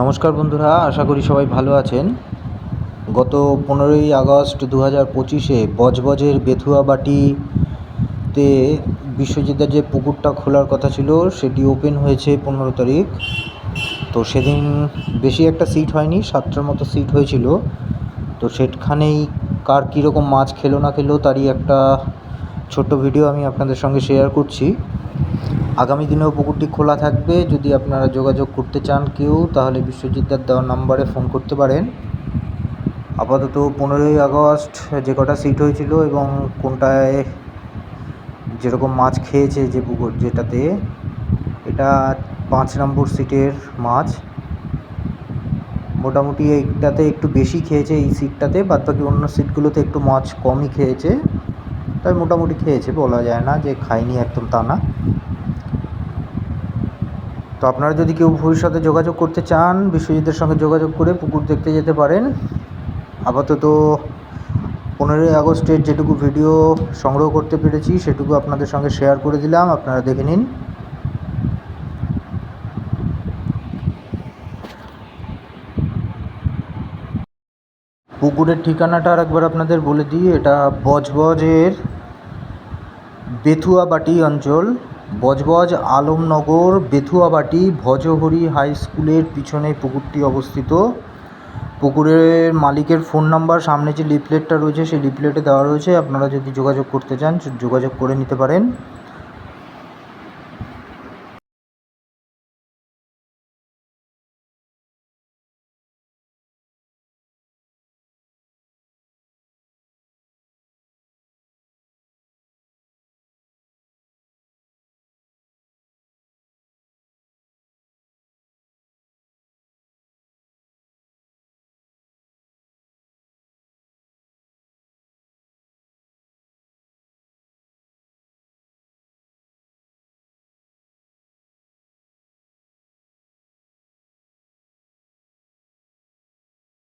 নমস্কার বন্ধুরা, আশা করি সবাই ভালো আছেন। গত পনেরোই আগস্ট দু হাজার পঁচিশে বজবজের বেথুয়াবাটিতে বিশ্বজিতের যে পুকুরটা খোলার কথা ছিল, সেটি ওপেন হয়েছে পনেরো তারিখ। তো সেদিন বেশি একটা সিট হয়নি, সাতটার মতো সিট হয়েছিল। তো সেখানেই কার কীরকম মাছ খেলো না খেলো, তারই একটা ছোট্ট ভিডিও আমি আপনাদের সঙ্গে শেয়ার করছি। আগামী দিনেও পুকুরটি খোলা থাকবে। যদি আপনারা যোগাযোগ করতে চান কেউ, তাহলে বিশ্বজিৎ দার দেওয়া নাম্বারে ফোন করতে পারেন। আপাতত পনেরোই আগস্ট যে কটা সিট হয়েছিল এবং কোনটায় যেরকম মাছ খেয়েছে যে পুকুর যেটাতে, এটা পাঁচ নম্বর সিটের মাছ। মোটামুটি এইটাতে একটু বেশি খেয়েছে এই সিটটাতে বাদ বাকি অন্য সিটগুলোতে একটু মাছ কমই খেয়েছে। তাই মোটামুটি খেয়েছে বলা যায় না যে খায়নি একদম তা না। তো আপনারা যদি কেউ ভবিষ্যতে যোগাযোগ করতে চান বিশ্বজিতের সঙ্গে যোগাযোগ করে পুকুর দেখতে যেতে পারেন। আপাতত পনেরোই আগস্টের যেটুকু ভিডিও সংগ্রহ করতে পেরেছি, সেটুকু আপনাদের সঙ্গে শেয়ার করে দিলাম। আপনারা দেখে নিন। পুকুরের ঠিকানাটা আর একবার আপনাদের বলে দিই। এটা বজবজের বেথুয়াবাটি অঞ্চল। বজবজ আলমনগর বেথুয়াবাটি ভজহরি হাই স্কুলের পিছনে পুকুরটি অবস্থিত। পুকুরের মালিকের ফোন নাম্বার, সামনে যে লিফলেটটা রয়েছে, সেই লিফলেটে দেওয়া রয়েছে। আপনারা যদি যোগাযোগ করতে চান, যোগাযোগ করে নিতে পারেন।